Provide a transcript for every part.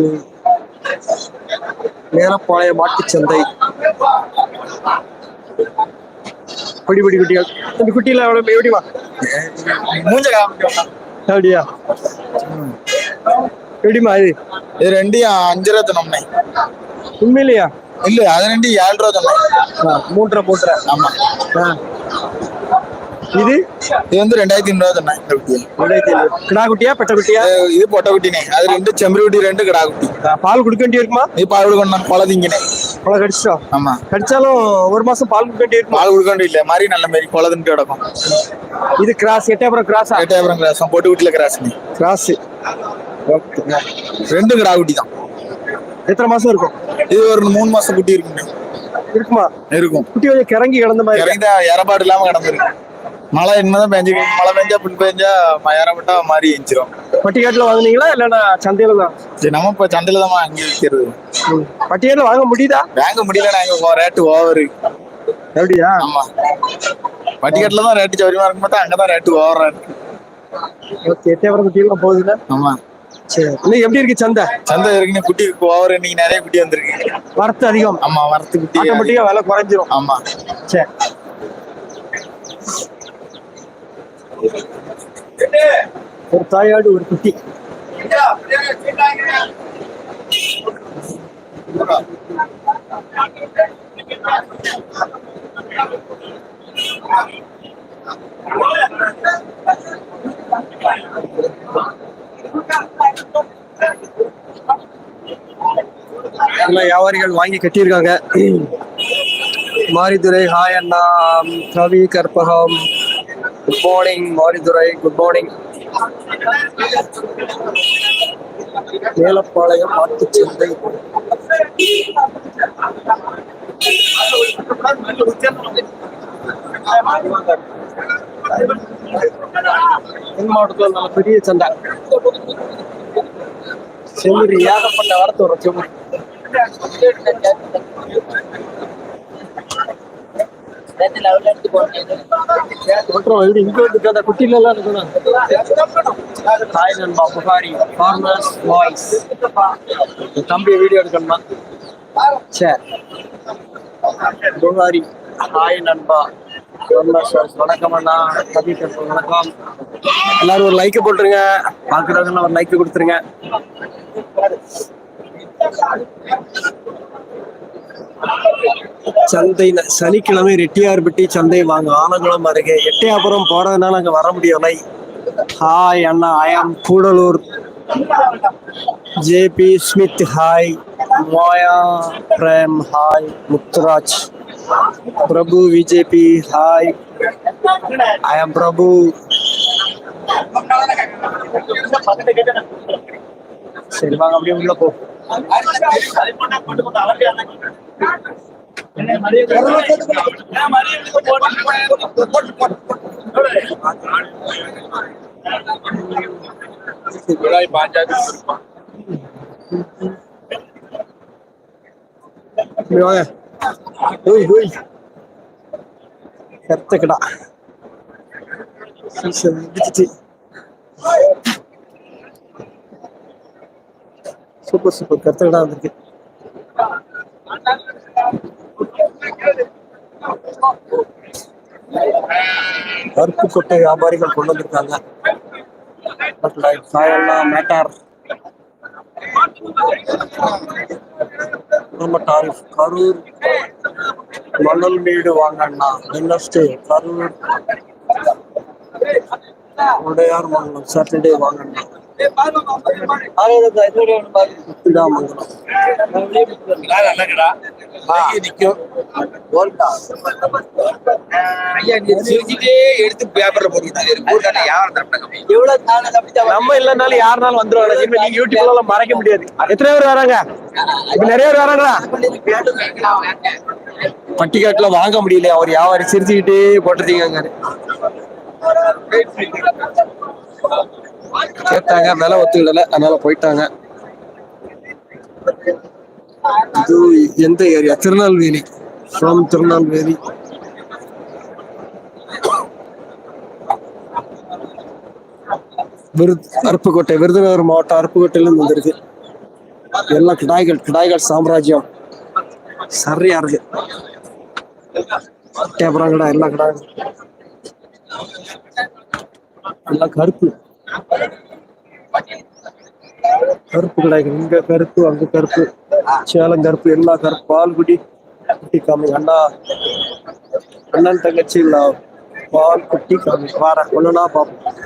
இருக்கு மேலப்பாளையம் மாட்டுச்சந்தை படி படி குட்டிகள். இந்த குட்டியில எவ்வளவு எப்படிமா மூஞ்ச காமிக்கும் அப்படியா? எப்படிமா இது? இது ரெண்டு அஞ்சு ரூபா தனம்னே உண்மையிலையா? இல்ல அது ரெண்டு ஏழு ரூபா தனோம் மூன்றரை மூன்றரை ஆமா. ஆ. இது? இது வந்து ரெண்டாயிரத்தி ரெண்டாயிரத்தி ஐநூறு. கிடா குட்டியா பெட்ட குட்டியா இது- பொட்டை குட்டினே அது ரெண்டு செம்பரி குட்டி ரெண்டு கிடா குட்டி ஆ, பால் கொடுக்க வேண்டி இருக்குமா? இது பால் கொடுக்கணும் பழ திங்கினே. அவ்வளோ கடிச்சிட்டோம் ஆமா. கடிச்சாலும் ஒரு மாசம் பால் கொடுக்க வேண்டி இருக்குமா? பால் கொடுக்க வேண்டிய இல்ல. மாதிரி நல்ல மாதிரி கொலை தின்ட்டு கிடக்கும். இது கிராஸ் எட்டாபுரம் கிராஸா? எட்டாயிரம் கிராஸ். பொட்டு குட்டில கிராஸ் கிராஸ். ரெண்டு கிடா குட்டி தான். எத்தனை மாசம் இருக்கும்? இது ஒரு மூணு மாசம் குட்டி இருக்கும். இருக்குமா? இருக்கும். குட்டி கொஞ்சம் கிறங்கி கிடந்த மாதிரி இருக்கு. இறங்கிதான் இறப்பாடு இல்லாம கிடந்திருக்கு. மழை என்னதான் பெஞ்சு மழை பெஞ்சா புல் பெஞ்சா ம- இறப்பட்டா மாறி எஞ்சிரும். பட்டிக்காட்டுல வாங்குனீங்களா இல்லைன்னா சந்தையில தான்? சரி நம்ம இப்ப சண்டையில தான் அங்கே விற்கிறது. பட்டிக்காட்டுல வாங்க முடியுதா? வாங்க முடியல நாங்க ரேட்டு ஓவரு எப்படியா? ஆமா. வட்டிக்கட்டில தான் ரேட்டு சௌரியமா இருக்கும் பார்த்தா அங்கதான் ரேட்டு ஓவரா இருக்கு. ஓகே எட்டாபுரம் குட்டியெல்லாம் போகுதுல ஆமா. சரி. எப்படி இருக்கு சந்தை? சந்தை இருக்குன்னு குட்டி ஓவர் இன்னைக்கு நிறைய குட்டி வந்திருக்கு. வரத்து அதிகம்? ஆமா வரத்து குட்டி. ஆட்டோமேட்டிக்கா விலை குறைஞ்சிரும். ஆமா. சரி. ஒரு தாயாடு ஒரு குட்டி. வியாபாரிகள் வாங்கி கட்டியிருக்காங்க. மாரிதுரை ஹாய் அண்ணா Kavi Karpagam good morning Maridurai good morning Melapalayam மாட்டுச்சந்தை தென் மாவட்டத்தில் நல்ல பெரிய சந்தை செம்மறி ஏகப்பட்ட வரத்து வரும் செம்மறி. மற்றும் இது இங்க வந்து அந்த குட்டில எல்லாம் இருக்கணும் ஹாய் நண்பா புகாரி. ஃபார்மர்ஸ் வாய்ஸ் தம்பி வீடியோ எடுக்கணுமா? சரி. புகாரி. ஹாய் நண்பா. வணக்கம் அண்ணா. வணக்கம். எல்லாரும் ஒரு லைக் போட்டுருங்க. பாக்குறவங்க ஒரு லைக் கொடுத்துருங்க. சந்தை சனிக்கிழமை ரெட்டியார்பட்டி சந்தை வாங்க ஆலங்குளம் அருகே. எட்டையாபுரம் போறதுனால அங்க வர முடியலை hi Anna I am Gudalur. JP Smith hi Maya Prem hi Muthuraj. Prabhu VJP hi I am Prabhu. சரி வாங்க அப்படியே உள்ள போ. இப்படி வாங்க. Super super. கருத்துக்களாக வந்திருக்கு. கருப்பு கொட்டை வியாபாரிகள் கொண்டு வந்திருக்காங்க. சாயெல்லாம் மேட்டார். ரொம்ப டாரிஃப் கரூர். மணல் மேடு வாங்கண்ணா. இன்னஸ்டே கரூர். உடையார் மங்கலம் சாட்டர்டே வாங்கண்ணா. எடுத்து பேப்பர்ல போட்டு நம்ம? இல்லைனாலும் யாருனாலும் வந்துருவாங்க. இனிமே நீங்க யூடியூப்ல எல்லாம் மறைக்க முடியாது. எத்தனை பேர் வராங்க. இப்ப நிறைய பேர் வராங்களா பட்டிக்காட்டுல வாங்க முடியல. அவர் வியாபாரி சிரிச்சுக்கிட்டே போட்டுருக்கீங்க. கேட்டாங்க விலை ஒத்துக்கிடல. அதனால போயிட்டாங்க. இது எந்த ஏரியா திருநெல்வேலி ஃப்ரம் திருநெல்வேலி விருது அருப்புக்கோட்டை விருதுநகர் மாவட்டம் அருப்புக்கோட்டையில வந்திருக்கு எல்லாம் கிடாய்கள் கிடாய்கள் சாம்ராஜ்யம் சரியா இருக்கு எல்லா கடா எல்லாம் கருப்பு கருப்பு கடாய்கள் இங்க கருப்பு அங்க கருப்பு சேலம் கருப்பு எல்லா கருப்பு பால்குடி குட்டி காமி அண்ணா அண்ணன் தங்கச்சி இல்ல பால் குட்டி காமி வார ஒண்ணுனா பாப்போம்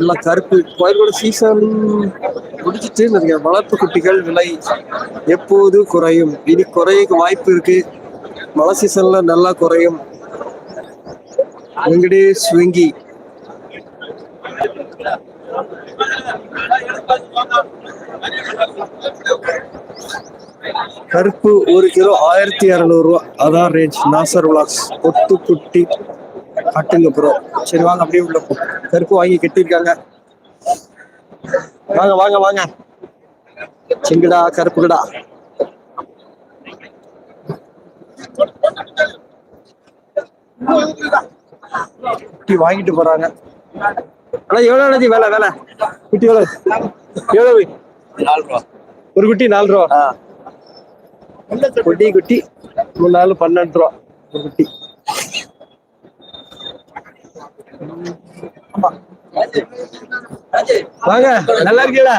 எல்லாம் கருப்பு கோயிலோட சீசன் முடிச்சுட்டு நிறைய வளர்ப்பு குட்டிகள் விலை எப்போது குறையும்? இனி குறைய வாய்ப்பு இருக்கு. மழை சீசன்ல நல்லா குறையும். வெங்கடேஷ் வெங்கி கருப்பு ஒரு கிலோ ஆயிரத்தி இரநூறு ரூபா. அதான் ரேஞ்ச் நாசர் விலாஸ் ஒட்டு குட்டி கட்டுங்க ப்ரோ சரி வாங்க அப்படியே உள்ள போ. கருப்பு வாங்கி கட்டியிருக்காங்க. வாங்க வாங்க வாங்க. சிங்கடா கருப்புகடா குட்டி வாங்கிட்டு போறாங்க. ஆனா எவ்வளவு அண்ணாச்சி வேலை வேலை? குட்டி எவ்வளவு எவ்வளவு? நாலு ரூபா ஒரு குட்டி நாலு ரூபா குட்டி குட்டி. மூணு நாலு பன்னெண்டு ரூபா. ஒரு குட்டி. வாங்க நல்லா இருக்கீங்களா?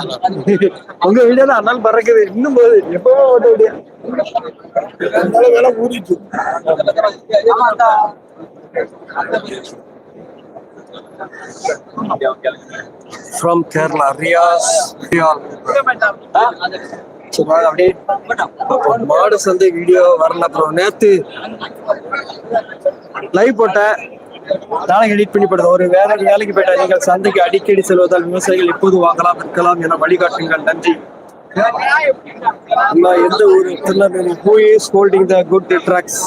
உங்க வீடியோ தான் அண்ணால் பறக்குது. இன்னும் போகுது. எப்பவும் ஓட்ட வீடியோ வேலை ஊறிச்சு ஃப்ரம் கேரளா ரியாஸ் ரியால் அப்படியே மாடு சந்தை வீடியோ வரல. அப்புறம் நேத்து லைவ் போட்டேன் நாளைக்கு எடிட் பண்ணி போடுது ஒரு வேலை வேலைக்கு போயிட்டா நீங்கள் சந்தைக்கு அடிக்கடி செல்வதால் விவசாயிகள் எப்போது வாங்கலாம் விற்கலாம் என வழிகாட்டுங்கள். நன்றி. எந்த ஊர் Tirunelveli who is holding the good tracks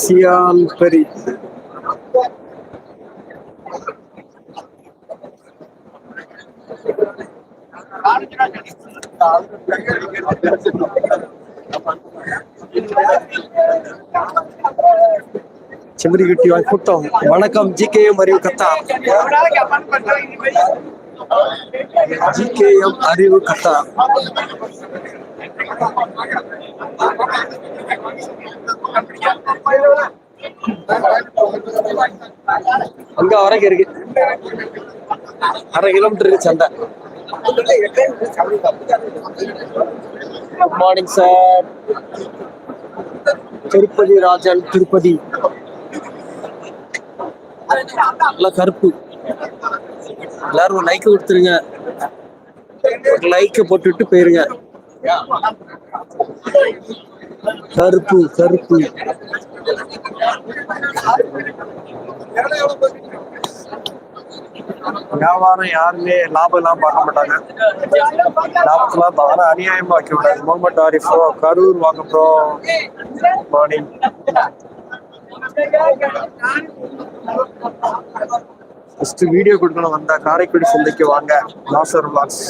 சியால் பெரி. செம்பரி கட்டி வாங்கி கூட்டம் வணக்கம் ஜி கே எம் அறிவு கத்தா. ஜி கே எம் அறிவு கத்தா. அங்க வரைக்கும் இருக்கு. அரை கிலோமீட்டர் இருக்கு சண்டை good morning sir Tirupati Rajan Tirupati. நல்லா கருப்பு. எல்லாரும் ஒரு லைக் கொடுத்துருங்க. ஒரு லைக் போட்டுட்டு போயிருங்க. கருப்பு கருப்பு. வியாபாரம் யாருமே லாபம் எல்லாம் பார்க்க மாட்டாங்க. லாபத்தெல்லாம் ஆனா அநியாயமா வைக்க விடாது முகமது ஆரிஃபோ கரூர் வாங்க ப்ரோ. மார்னிங் ஃபர்ஸ்ட் வீடியோ கொடுக்கணும். வந்தா காரைக்குடி சந்தைக்கு வாங்க. லாசர் பாக்ஸ்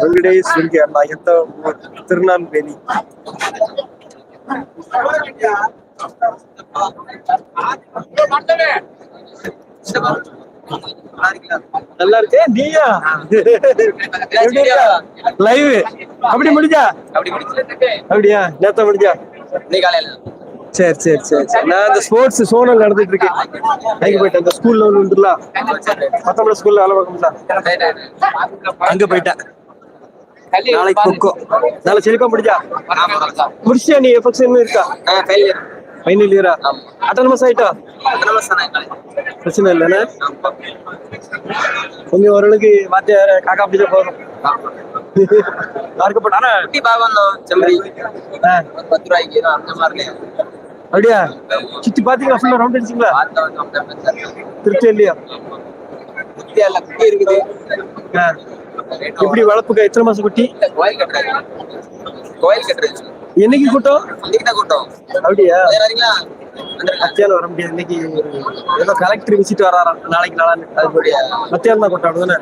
வெங்கடேஷ் வெங்கி அண்ணா எந்த ஊர்? நல்லா இருக்கு நீயா? லைவ் அப்படி முடிஞ்சா? அப்படி அப்படியா? நேத்த முடிஞ்சா? சரி சரி சரி சரி. நான் இந்த ஸ்போர்ட்ஸ் சோனல் நடந்துட்டு இருக்கேன். அங்க போயிட்டேன் அந்த ஸ்கூல்ல ஒன்று வந்துடலாம். பத்தொன்பது ஸ்கூல்ல வேலை பார்க்க அங்க போயிட்டேன். நாளைக்கு கொக்கோ. நாளை செழிப்பா முடிஞ்சா? முடிச்சியா நீ எஃபெக்ஷன் இருக்கா? ஃபைனல் இயரா அட்டானமஸ் ஆயிட்டா? பிரச்சனை இல்லைண்ணே கொஞ்சம் ஓரளவுக்கு வாத்தியார் காக்கா பிடிச்சா போதும். யாருக்கு போட்டானா குட்டி பாகம் செம்மறி? ஆ, ஒரு பத்து ரூபாய்க்கு ஏதோ அந்த மாதிரி அப்படியா? சுத்தி பாத்தீங்களா? ஃபுல்லா ரவுண்ட் அடிச்சிங்களா? திருப்தி இல்லையா? குட்டி இல்ல குட்டி இருக்குது. ஆ. எப்படி வளர்ப்புக்கா எத்தனை மாசம் குட்டி? கோயில் கட்டுறது கோயில் கட்டுறது. என்னைக்கு கூட்டம்? இன்னைக்கு கூட்டம். அப்படியா? மத்தியானம் வர முடியாது. இன்னைக்கு ஏதோ கலெக்டர் விசிட் வராராம். நாளைக்கு நாளான்னு. அது மத்தியானம் தான் கூட்டம் தானே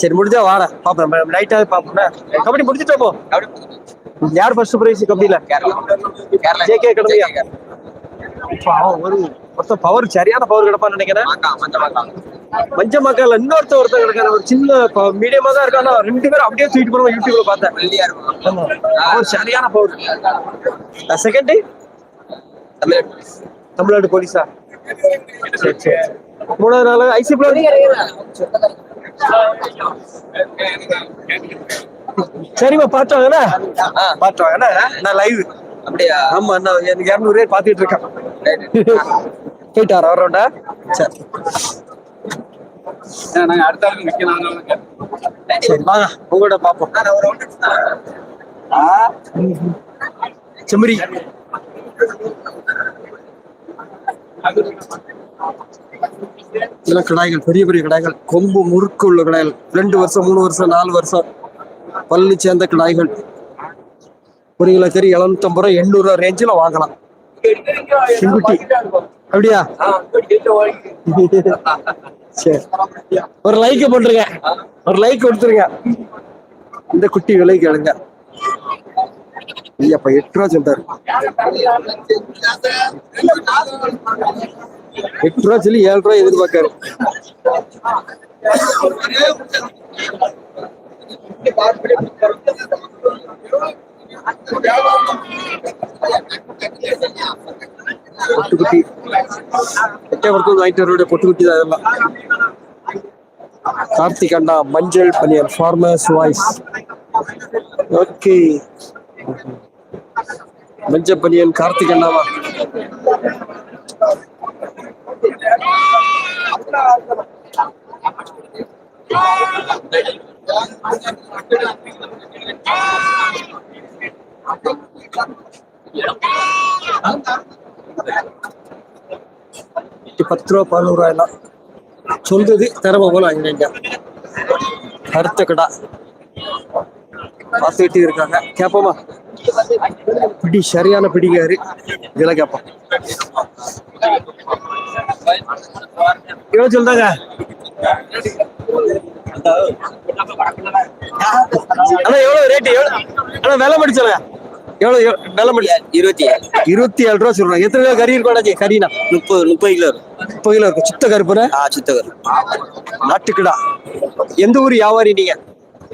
சரி முடிஞ்சா வாரேன் பாப்பேன் நைட்டாவே பாப்போம்னா கபடி முடிச்சுட்டா போ. அப்படி யார் ஃபர்ஸ்ட் பிரைஸ் கபடியில? கேரளா. கேரளா. JK அகாடமியா? பாவம் ஒரு பவர் சரியான பவர் கிடப்பான்னு நினைக்கிறேன். மாக்கான் மஞ்ச மாக்கான் மஞ்ச மக்கள் இன்னொருத்த ஒருத்தன் இருக்கான ஒரு சின்ன மீடியமா தான் இருக்கானா. ரெண்டு பேரும் அப்படியே தூக்கிட்டு போறோம் யூடியூப்ல பார்த்தேன். அவர் சரியான பவர் செகண்ட் தமிழ்நாடு தமிழ்நாடு போலீஸா? சரி சரி மூணாவது நாள் ஐசிபிள் சரிம்மா பார்த்து வாங்கண்ணா ஆ. பார்த்து வாங்கண்ணா நான் லைவ் அப்படியா? ஆமா நான் எனக்கு இரநூறு பேர் பார்த்துட்டு இருக்கேன் போயிட்டாரா வரோண்டா சரி. நாங்க அடுத்த ஆளுக்கு நிக்கலாம் சரி வாங்க உங்களோட அடிச்சுதான். செம்மறி. இதெல்லாம் கடாய்கள் பெரிய பெரிய கடாய்கள். கொம்பு முறுக்கு உள்ள கடாய்கள். ரெண்டு வருஷம் மூணு வருஷம் நாலு வருஷம். பல்லு சேர்ந்த கடாய்கள். ஒரு கிலோ கறி எழுநூத்தம்பது ரூபா எண்ணூறு ரூபா ரேஞ்சில் வாங்கலாம். செங்குட்டி அப்படியா? சரி. ஒரு லைக் போட்டுருங்க. ஒரு லைக் கொடுத்துருங்க. இந்த குட்டி விலை கேளுங்க. ஐயாப்பா எட்டு ரூபா சொல்றாரு எட்டு ரூபா சொல்லி ஏழு ரூபா எதிர்பார்க்காரு. பொட்டு குட்டி வாங்கிட்டு வரக்கூடிய பொட்டு தான் இதெல்லாம் கார்த்திக் அண்ணா மஞ்சள் பனியன் ஃபார்மர்ஸ் வாய்ஸ் ஓகே மஞ்சள் பனியன் கார்த்திக் அண்ணாவா பத்து ரூபா பதினோரு ரூபாய் எல்லாம் சொல்றது திறமை போல வாங்கினீங்க கருத்த கடா. பார்த்துக்கிட்டு இருக்காங்க. கேப்போமா? பிடி சரியான பிடிக்காரு. இதெல்லாம் கேட்போம் எவ்வளவு சொல்றாங்க? அண்ணா எவ்வளவு ரேட்டு எவ்வளவு? அண்ணா விலை மட்டும் எவ்வளவு விலை மட்டும் இருபத்தி ஏழு. இருபத்தி ஏழு ரூபா சொல்றாங்க. எத்தனை கிலோ கறி இருக்கும் கறினா? முப்பது முப்பது கிலோ இருக்கும் முப்பது கிலோ இருக்கும் சுத்த கருப்புன ஆ சுத்தகர் நாட்டுக்கிடா. எந்த ஊர் வியாபாரி நீங்க?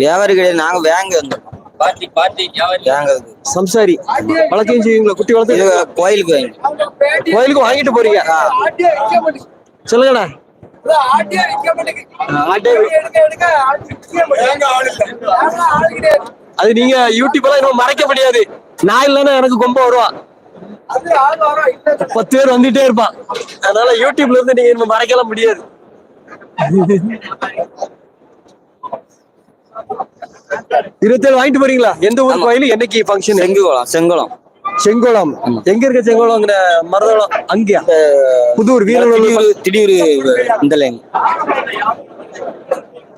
வியாபாரி கிடையாது. நாங்க வேங்க வந்தோம் பார்ட்டி பார்ட்டி வேங்க சம்சாரி. வளர்க்கையும் செய்வீங்களா குட்டி வளர்த்து கோயிலுக்கு வாங்கி. கோயிலுக்கு வாங்கிட்டு போறீங்க. சொல்லுங்கண்ணா. ஆட்டே அது நீங்க யூடியூப் எல்லாம் இன்னும் மறைக்க முடியாது. நான் இல்லைன்னா எனக்கு கொம்ப வருவான் பத்து பேர் வந்துட்டே இருப்பான். அதனால யூடியூப்ல இருந்து நீங்க இன்னும் மறைக்கலாம் முடியாது. இருபத்தேழு வாங்கிட்டு போறீங்களா? எந்த ஊர் கோயில்? என்னைக்கு ஃபங்க்ஷன் செங்குளம் செங்குளம் செங்கோலம். எங்க இருக்க செங்கோலம்ங்கிற மருதளம் அங்கேயா? புதூர் வீரநல்லூர் திடீர் இந்த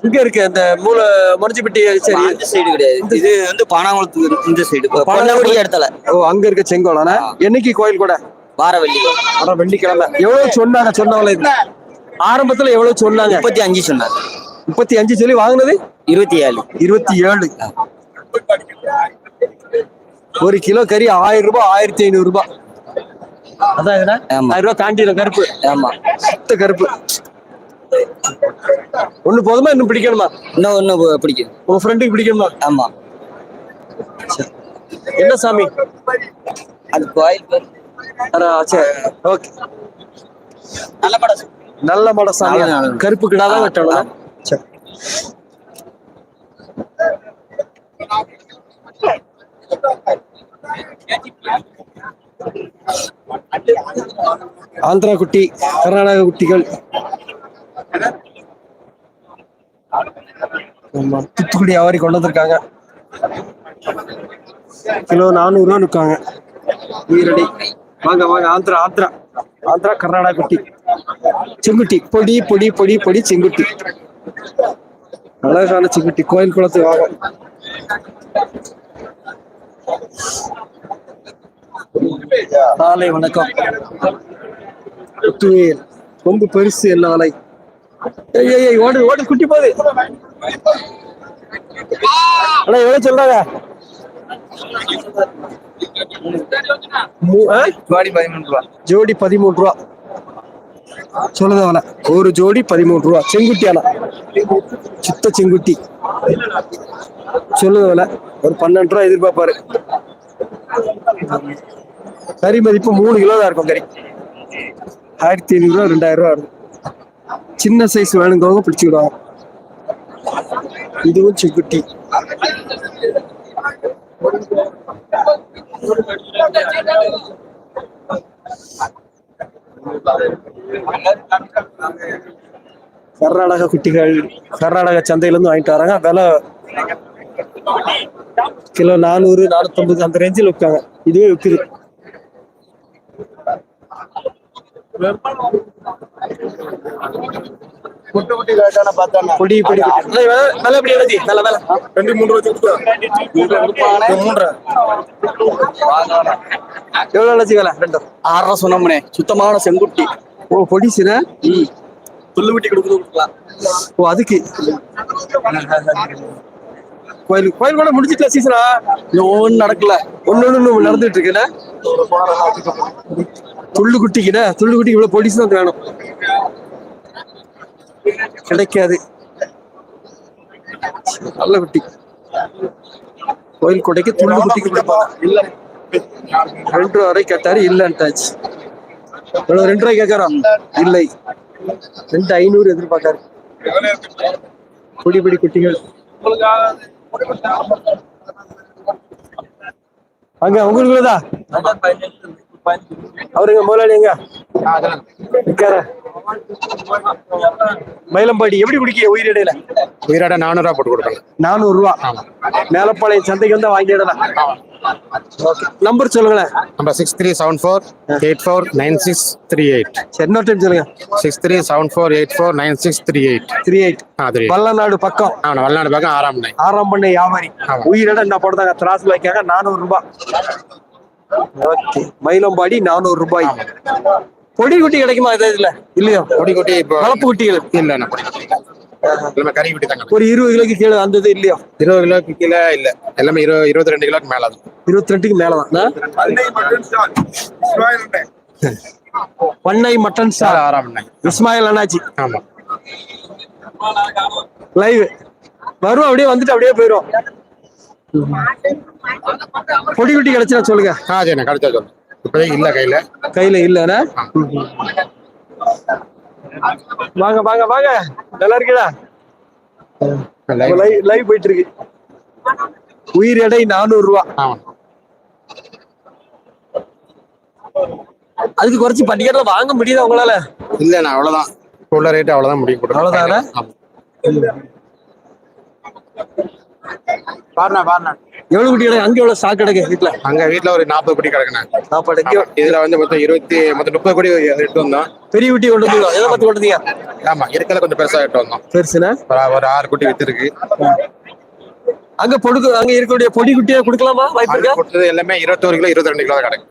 இங்க இருக்கு அந்த மூல முறைச்சிப்பட்டி சரி. இந்த சைடு கிடையாது. இது வந்து பானாங்குளத்துக்கு இந்த சைடு பொன்னகுடி இடத்துல. ஓ அங்க இருக்க செங்கோலம்னா என்னைக்கு கோயில் கூட? வாரவள்ளி வர வெள்ளிக்கிழமை. எவ்வளவு சொன்னாங்க சொன்னவங்கள ஆரம்பத்துல எவ்வளவு சொன்னாங்க? முப்பத்தி அஞ்சு சொன்னார் முப்பத்தி அஞ்சு சொல்லி வாங்குனது? இருபத்தி ஏழு. இருபத்தி ஏழு. ஒரு கிலோ கறி ஆயிரம் ரூபாய் ஆயிரத்தி ஐநூறு ரூபாய். அதான். ஆயிரம் ரூபாய் தாண்டிடும் கருப்பு. ஆமா. சுத்த கருப்பு. ஒண்ணு போதுமா இன்னும் பிடிக்கணுமா? இன்னும் ஒண்ணு பிடிக்கும். உங்க ஃப்ரெண்டுக்கு பிடிக்கணுமா? ஆமா. என்ன சாமி? அது கோயில் பேர். ஓகே. நல்ல படம் நல்ல மாட சாமி. கருப்பு கிடாதான் வெட்டணும் சரி. ஆந்திரா குட்டி கர்நாடக குட்டிகள். ஆமா தூத்துக்குடி வியாபாரி கொண்டு வந்திருக்காங்க. கிலோ நானூறு ரூபா நிற்காங்க ஈரடி வாங்க வாங்க ஆந்திரா ஆந்திரா. ஆந்திரா கர்நாடகா குட்டி. செங்குட்டி. பொடி பொடி பொடி பொடி செங்குட்டி. அழகான செங்குட்டி. கோயில் குளத்து வாங்க. காலை வணக்கம். கொம்பு பெருசு என்ன விலை ஓடு ஓடு குட்டி போகுது. அண்ணா எவ்வளவு சொல்றாங்க? ஜோடி பதிமூணு ரூபா. ஜோடி பதிமூணு ரூபா. சொல்லுதவன ஒரு ஜோடி பதிமூணு ரூபா. செங்குட்டியானா சுத்த செங்குட்டி. சொல்லுதவன ஒரு பன்னெண்டு ரூபா எதிர்பார்ப்பாரு. கறி மதிப்பு மூணு கிலோ தான் இருக்கும் கறி. ஆயிரத்தி ஐநூறு ரூபா ரெண்டாயிரம் ரூபா இருக்கும் சின்ன சைஸ் வேணுங்கிறவங்க பிடிச்சிக்கிடுவாங்க இதுவும் செக்குட்டி கர்நாடக குட்டிகள் கர்நாடக சந்தையில இருந்து வாங்கிட்டு வராங்க. விலை கிலோ நானூறு நானூற்றம்பது அந்த ரேஞ்சில் விற்காங்க இதுவே விற்குது குட்டி குட்டி கேட்டான பார்த்தா விலை விலை எப்படி எழுதி? நல்ல விலை ரெண்டு மூணு ரூபா விலை? சொன்னோம்னே. சுத்தமான செங்குட்டி. ஓ பொடிசுனா? புல்லு குட்டி கொடுக்குறது கொடுக்கலாம் ஓ அதுக்கு. கோயில் கோயில் கூட முடிஞ்சிட்டல சீசனா ஒன்றும் நடக்கல. ஒண்ணு ஒண்ணு நடந்துட்டு இருக்குண்ணே துள்ளு குட்டிக்குண்ணே துள்ளு குட்டிக்கு இவ்வளவு பொடிசு தான் வேணும் கிடைக்காது. நல்ல குட்டி. கோயில் கொடைக்கு துள்ளு குட்டிக்கு கொடுப்பாங்க. இல்ல. ரெண்டு ரூபா வரை கேட்டாரு இல்லன்ட்டாச்சு. எவ்வளவு ரெண்டு ரூபாய் கேட்கறோம் இல்லை. ரெண்டு ஐநூறு எதிர்பார்க்காரு. பொடி பொடி குட்டிகள். அங்க உங்களுக்குள்ளதா? அவருங்க முதலாளி எங்க மயிலம்பாடி எப்படி குடிக்க உயிரிடையில? உயிராட நானூறுவா போட்டு கொடுக்கணும். நானூறு ரூபா மேலப்பாளையம் சந்தைக்கு வந்தா வாங்கிடலாம். நம்பர் சொல்லுங்களேன். நம்ம six three seven four eight four nine six three eight இன்னொரு டைம் சொல்லுங்க. Six three seven four eight four nine six three eight three eight ஆ த்ரீ வல்லநாடு பக்கம். அவனை வல்லாண்டு பக்கம் ஆறாம் நைன் ஆறாம் பண்ணை வியாபாரி ஆமா. உயிரிட என்ன போடுறாங்க திராசு வைக்காங்க நானூறு ரூபாய் ஓகே. மயிலம்பாடி நானூறு ரூபாய். பொடி குட்டி கிடைக்குமா இது இதுல? இல்லையோ? கொடி கொட்டி வளர்ப்பு குட்டிகள். இல்ல ஒரு இருபது கிலோக்கு கீழே அந்த இது இல்லையோ? இருபது கிலோக்கு கீழே இல்ல. எல்லாமே இருபது இருபத்தி ரெண்டு கிலோக்கு மேல தான். இருபத்தி ரெண்டுக்கு மேலதான் பண்ணை மட்டன் ஸ்டார் ஆறாம் இஸ்மாயில் அண்ணாச்சி. ஆமா. லைவ் வரும் அப்படியே வந்துட்டு அப்படியே போயிடும் பொடி குட்டி கிடைச்சா சொல்லுங்க. ஆ சரிண்ணா கிடைச்சா சொல்லு இப்போதைக்கு இல்ல கையில. கையில இல்லைண்ணா வாங்க வாங்க வாங்க. நல்லா இருக்கீடா லைவ் லைவ் போயிட்டு இருக்கு. உயிர் எடை நானூறு ரூபா. அதுக்கு குறைச்சு பண்டிகைல வாங்க முடியுதா உங்களால? இல்லண்ணா அவ்வளவுதான். உள்ள ரேட் அவ்வளவுதான் முடியும் அவ்வளவுதானா? பாருண்ணா பாருண்ணா. எவ்வளவு குட்டி கிடக்கு அங்க எவ்வளவு ஸ்டாக் கிடக்கு வீட்டுல? அங்க வீட்ல ஒரு நாற்பது குட்டி கிடக்குண்ணா. சாப்பாடு இங்க இதுல வந்து மொத்தம் இருபத்தி மொத்தம் முப்பது கோடி எடுத்து வந்தோம். பெரிய குட்டி கொண்டு வந்தீங்க எதை பத்தி கொண்டு வந்தீங்க? ஆமா இருக்கல கொஞ்சம் பெருசா எடுத்து வந்தோம். பெருசுனா ஒரு- ஆறு குட்டி வித்து இருக்கு அங்க பொடுக்கு அங்க இருக்கக்கூடிய பொடி குட்டியா கொடுக்கலாமா? வாய்ப்பு இருக்கா? கொடுத்தது எல்லாமே இருபத்தோரு கிலோ இருபத்தி ரெண்டு கிலோ தான் கிடக்கு.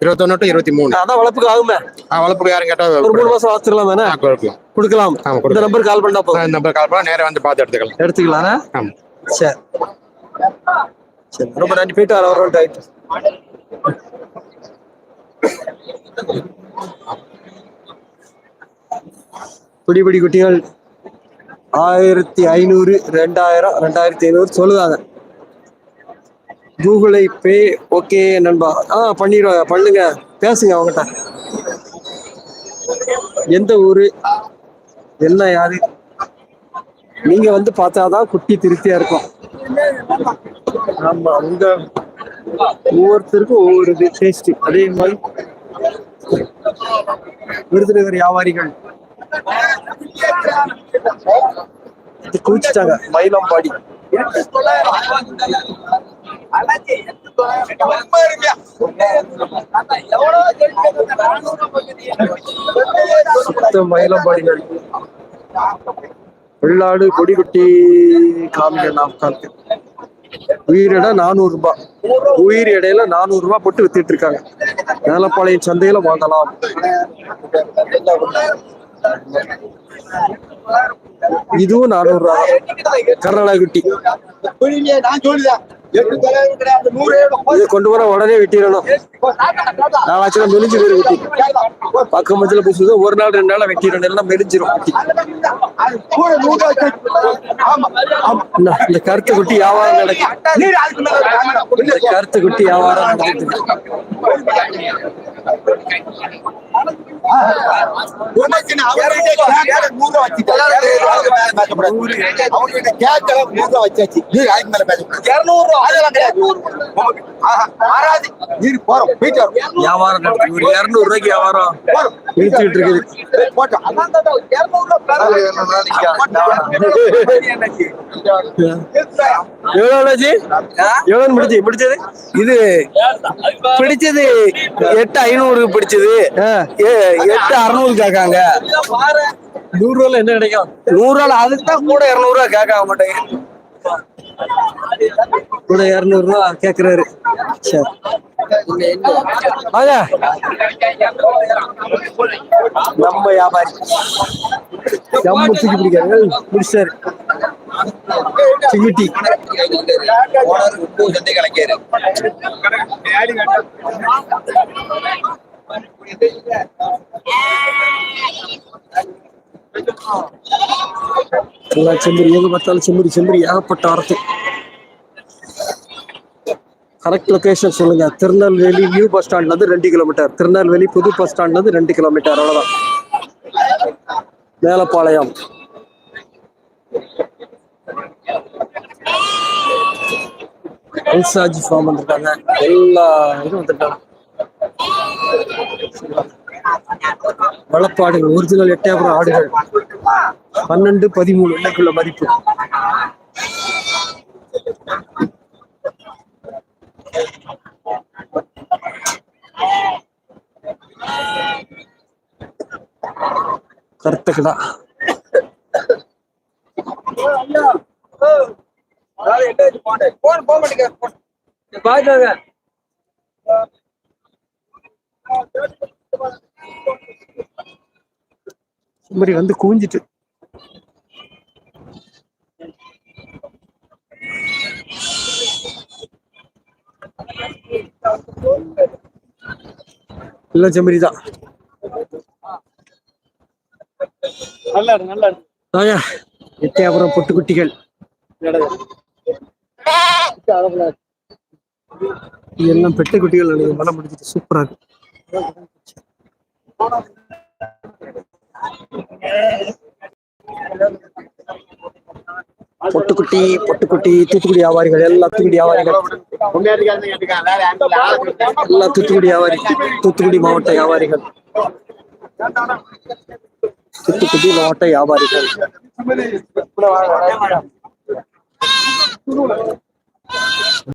இருபத்தொன்னு டு இருபத்தி மூணு. அதான் வளர்ப்புக்கு ஆகுமே. ஆ, வளர்ப்புக்கு யாரும் கேட்டா ஒரு மூணு மாசம் வளர்த்துக்கலாம் தானே? கொடுக்கலாம். கொடுக்கலாம். ஆமா, இந்த. நம்பர் கால் பண்ணா போதும். இந்த நம்பர் கால் பண்ணா நேரா வந்து பார்த்து எடுத்துக்கலாம். எடுத்துக்கலாம் சரி. சரி ரொம்ப நன்றி போயிட்டு வர வரோம் ஆயிட்டு. குட்டிகள் ஆயிரத்தி ஐநூறு ரெண்டாயிரம் ரெண்டாயிரத்தி ஐநூறு சொல்லுதாங்க. கூகுளை பே ஓகே நண்பா. ஆ பண்ணிடுவாங்க பண்ணுங்க. பேசுங்க அவங்ககிட்ட. எந்த ஊரு என்ன யாரு? நீங்க வந்து பார்த்தாதான் குட்டி திருப்தியா இருக்கும். ஆமா அவங்க ஒவ்வொருத்தருக்கும் ஒவ்வொரு டேஸ்ட் அதே மாதிரி விருதுநகர் வியாபாரிகள். இது மயிலாம்பாடி மயிலம்பாடி. சுத்த மயிலம்பாடிகள். வெள்ளாடு கொடி குட்டி காமிக்க நாம் உயிர் உயிரிட நானூறு ரூபாய் உயிர் எடையில நானூறு ரூபாய் போட்டு வித்துட்டு இருக்காங்க. மேலப்பாளையம் சந்தையில வாங்கலாம். இதுவும் நானூறு ரூபாய் கர்நாடக குட்டி. இதை கொண்டு போனா உடனே வெட்டிடணும் நாளாச்சும் மெலிஞ்சு போயிரு வெட்டி பக்கம் போய் சுத்தம் ஒரு நாள் ரெண்டு நாள் வெட்டிடணும். எல்லாம் மெலிஞ்சிரும் இந்த- கருத்து குட்டி வியாபாரம் நடக்கு இந்த கருத்து குட்டி வியாபாரம் நடக்குது. உனக்கு அவர்கிட்ட கேட்கல நூறு வச்சுட்டு அவர்கிட்ட கேட்கல நூறு வச்சாச்சு. நீ அதுக்கு மேல பேச இருநூறு அதெல்லாம் கிடையாது. வியாபாரம் ஒரு இருநூறு ரூபாய்க்கு வியாபாரம் இழுத்துக்கிட்டு இருக்குது. முடிச்சது இது பிடிச்சது எட்டு ஐநூறு பிடிச்சது. ஏ- எட்டு அறுநூறு கேட்காங்க. நூறு ரூபாய்ல என்ன கிடைக்கும்? நூறு ரூபா அதுக்கு தான் கூட இருநூறு ரூபா கேட்க மாட்டேங்க. கூட இருநூறு ரூபா கேக்குறாரு. சரி. நம்ம வியாபாரி. ஜம்மு தூக்கி பிடிக்காரு முடிச்சாரு சிங்கிட்டி. கலைக்காரு எல்லாம் செம்பரி எங்க பார்த்தாலும் செம்பரி செம்பரி ஏகப்பட்ட வரத்து கரெக்ட் லொகேஷன் சொல்லுங்க. திருநெல்வேலி நியூ பஸ் ஸ்டாண்ட்ல இருந்து ரெண்டு கிலோமீட்டர் திருநெல்வேலி புது பஸ் ஸ்டாண்ட்ல இருந்து ரெண்டு கிலோமீட்டர் அவ்வளவுதான். மேலப்பாளையம். அல்சாஜி ஃபார்ம் வந்திருக்காங்க. எல்லா இதுவும் வந்துட்டாங்க வளப்பாடுகள் ஒரிஜினல் எட்டயபுரம் ஆடுகள். பன்னெண்டு பதிமூணு இன்னைக்குள்ள மதிப்பு. கருத்துக்கடா பாய்க்காங்க மாதிரி வந்து குவிஞ்சிட்டு. இல்ல செம்மறி தான். நல்லா இருக்கு நல்லா இருக்கு பொட்டுக்குட்டிகள். இது எல்லாம் பெட்டை குட்டிகள் எனக்கு மனம் பிடிச்சிட்டு சூப்பரா இருக்கு. பொட்டுக்குட்டி பொட்டுக்குட்டி தூத்துக்குடி வியாபாரிகள் எல்லா தூத்துக்குடி வியாபாரிகள். எல்லா தூத்துக்குடி வியாபாரி தூத்துக்குடி மாவட்ட வியாபாரிகள். தூத்துக்குடி மாவட்ட வியாபாரிகள்.